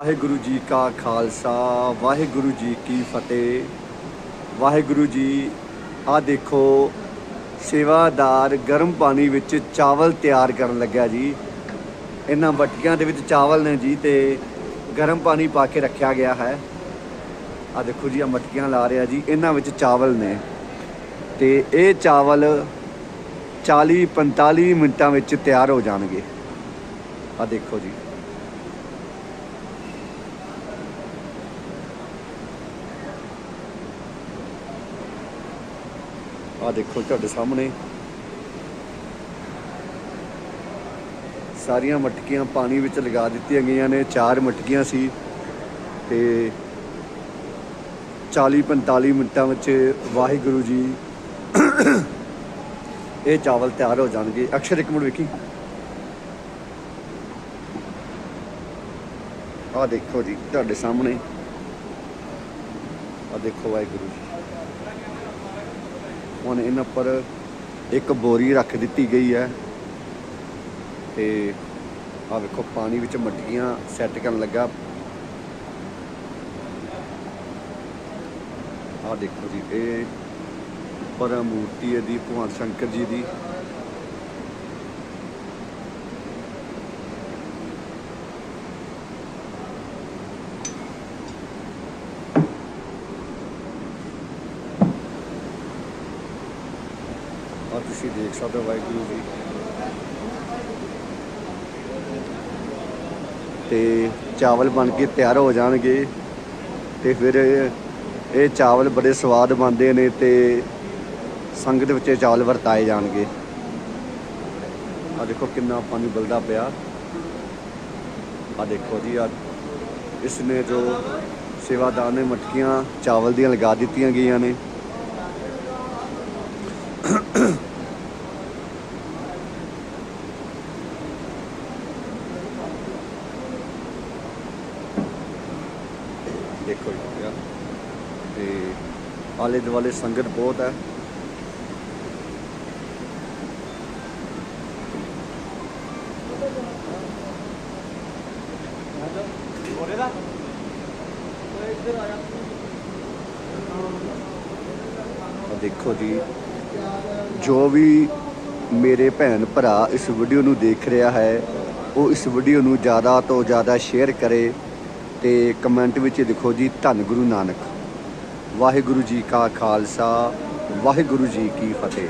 ਵਾਹਿਗੁਰੂ ਜੀ ਕਾ ਖਾਲਸਾ, ਵਾਹਿਗੁਰੂ ਜੀ ਕੀ ਫਤਿਹ। ਵਾਹਿਗੁਰੂ ਜੀ ਆ ਦੇਖੋ, ਸੇਵਾਦਾਰ ਗਰਮ ਪਾਣੀ ਵਿੱਚ ਚਾਵਲ ਤਿਆਰ ਕਰਨ ਲੱਗਾ ਜੀ। ਇਹਨਾਂ ਮਟਕੀਆਂ ਦੇ ਵਿੱਚ ਚਾਵਲ ਨੇ ਜੀ ਤੇ ਗਰਮ ਪਾਣੀ ਪਾ ਕੇ ਰੱਖਿਆ ਗਿਆ ਹੈ। ਆ ਦੇਖੋ ਜੀ ਆ ਮਟਕੀਆਂ ਲਾ ਰਿਹਾ ਜੀ, ਇਹਨਾਂ ਵਿੱਚ ਚਾਵਲ ਨੇ। ਤੇ ਇਹ ਚਾਵਲ 40 45 ਮਿੰਟਾਂ ਵਿੱਚ ਤਿਆਰ ਹੋ ਜਾਣਗੇ। ਆ ਦੇਖੋ ਜੀ। ਆ ਦੇਖੋ ਤੁਹਾਡੇ ਸਾਹਮਣੇ। ਸਾਰੀਆਂ ਮਟਕੀਆਂ ਪਾਣੀ ਵਿੱਚ ਲਗਾ ਦਿੱਤੀਆਂ ਗਈਆਂ ਨੇ, ਚਾਰ ਮਟਕੀਆਂ ਸੀ ਤੇ 40 45 ਮਿੰਟਾਂ ਵਿੱਚ ਵਾਹਿਗੁਰੂ ਜੀ ਇਹ ਚਾਵਲ ਤਿਆਰ ਹੋ ਜਾਣਗੇ। ਅਕਸ਼ਰ, ਇੱਕ ਮਿੰਟ ਵੇਖੀ। ਆ ਦੇਖੋ ਜੀ, ਤੁਹਾਡੇ ਸਾਹਮਣੇ। ਆ ਦੇਖੋ ਵਾਹਿਗੁਰੂ ਜੀ। ਹੁਣ ਇਹਨਾਂ ਪਰ ਇੱਕ ਬੋਰੀ ਰੱਖ ਦਿੱਤੀ ਗਈ ਹੈ। ਤੇ ਆ ਵੇਖੋ, ਪਾਣੀ ਵਿੱਚ ਮੱਟੀਆਂ ਸੈੱਟ ਕਰਨ ਲੱਗਾ। ਆ ਦੇਖੋ ਜੀ, ਇਹ ਉੱਪਰ ਮੂਰਤੀ ਹੈ ਦੀ, ਭਗਵਾਨ ਸ਼ੰਕਰ ਜੀ ਦੀ। ਆ ਤੁਸੀਂ ਦੇਖ ਸਕਦੇ ਹੋ ਵਾਹਿਗੁਰੂ ਜੀ। ਤੇ ਚਾਵਲ ਬਣ ਕੇ ਤਿਆਰ ਹੋ ਜਾਣਗੇ ਤੇ ਫਿਰ ਇਹ- ਚਾਵਲ ਬੜੇ ਸਵਾਦ ਬਣਦੇ ਨੇ ਤੇ ਸੰਗਤ ਵਿੱਚ ਇਹ ਚਾਵਲ ਵਰਤਾਏ ਜਾਣਗੇ। ਆ ਦੇਖੋ ਕਿੰਨਾ ਪਾਣੀ ਬਲਦਾ ਪਿਆ। ਆ ਦੇਖੋ ਜੀ ਆ ਇਸ ਨੇ ਜੋ ਸੇਵਾਦਾਰ ਨੇ ਮਟਕੀਆਂ ਚਾਵਲ ਦੀਆਂ ਲਗਾ ਦਿੱਤੀਆਂ ਗਈਆਂ ਨੇ। ਦੇਖੋ ਜੀ ਤੇ ਆਲੇ ਦੁਆਲੇ ਸੰਗਤ ਬਹੁਤ ਹੈ। ਦੇਖੋ ਜੀ, ਜੋ ਵੀ ਮੇਰੇ ਭੈਣ ਭਰਾ ਇਸ ਵੀਡੀਓ ਨੂੰ ਦੇਖ ਰਿਹਾ ਹੈ, ਉਹ ਇਸ ਵੀਡੀਓ ਨੂੰ ਜ਼ਿਆਦਾ ਤੋਂ ਜ਼ਿਆਦਾ ਸ਼ੇਅਰ ਕਰੇ। ਤੇ ਕਮੈਂਟ ਵਿੱਚ ਲਿਖੋ ਜੀ, ਧੰਨ ਗੁਰੂ ਨਾਨਕ। ਵਾਹਿਗੁਰੂ ਜੀ ਕਾ ਖਾਲਸਾ, ਵਾਹਿਗੁਰੂ ਜੀ ਕੀ ਫਤਿਹ।